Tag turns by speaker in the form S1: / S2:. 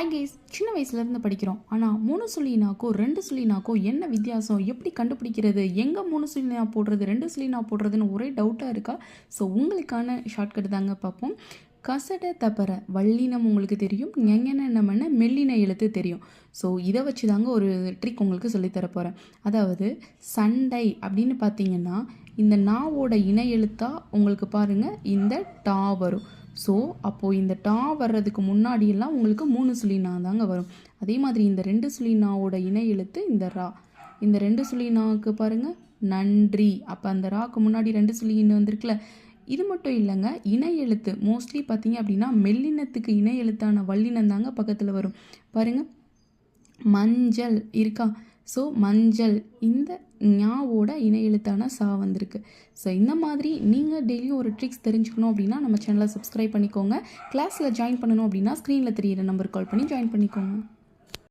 S1: Hi சின்ன வயசுலேருந்து படிக்கிறோம். ஆனால் மூணு சுழினாக்கோ ரெண்டு சுழினாக்கோ என்ன வித்தியாசம்? எப்படி கண்டுபிடிக்கிறது? எங்கே மூணு சுழினா போடுறது ரெண்டு சுழினா போடுறதுன்னு ஒரே டவுட்டாக இருக்கா? ஸோ உங்களுக்கான ஷார்ட்கட் தாங்க பார்ப்போம். கசட தப்பற வள்ளினம் உங்களுக்கு தெரியும் எங்கென்ன நம்மன மெல்லின எழுத்து தெரியும். ஸோ இதை வச்சு தாங்க ஒரு ட்ரிக் உங்களுக்கு சொல்லித்தர போகிறேன் அதாவது சண்டை அப்படின்னு பார்த்தீங்கன்னா இந்த நாவோட இணை எழுத்தாக உங்களுக்கு பாருங்கள் இந்த டா வரும். ஸோ அப்போது இந்த டா வர்றதுக்கு முன்னாடியெல்லாம் உங்களுக்கு மூணு சுழினா தாங்க வரும். அதே மாதிரி இந்த ரெண்டு சுழினாவோட இணை எழுத்து இந்த ரா. இந்த ரெண்டு சுழினாவுக்கு பாருங்கள் நன்றி. அப்போ அந்த ராக்கு முன்னாடி ரெண்டு சுழின்னு வந்திருக்குல்ல இது மட்டும் இல்லைங்க இணை எழுத்து. மோஸ்ட்லி பார்த்தீங்க அப்படின்னா மெல்லினத்துக்கு இணை எழுத்தான வல்லினம் தாங்க பக்கத்தில் வரும். பாருங்கள் மஞ்சள் இருக்கா? ஸோ மஞ்சள் இந்த ஞாவோட இணை எழுத்தான சா வந்திருக்கு. ஸோ இந்த மாதிரி நீங்கள் டெய்லியும் ஒரு ட்ரிக்ஸ் தெரிஞ்சுக்கணும் அப்படின்னா நம்ம சேனலை சப்ஸ்கிரைப் பண்ணிக்கோங்க. கிளாஸில் ஜாயின் பண்ணணும் அப்படின்னா ஸ்க்ரீனில் தெரியிற நம்பர் கால் பண்ணி ஜாயின் பண்ணிக்கோங்க.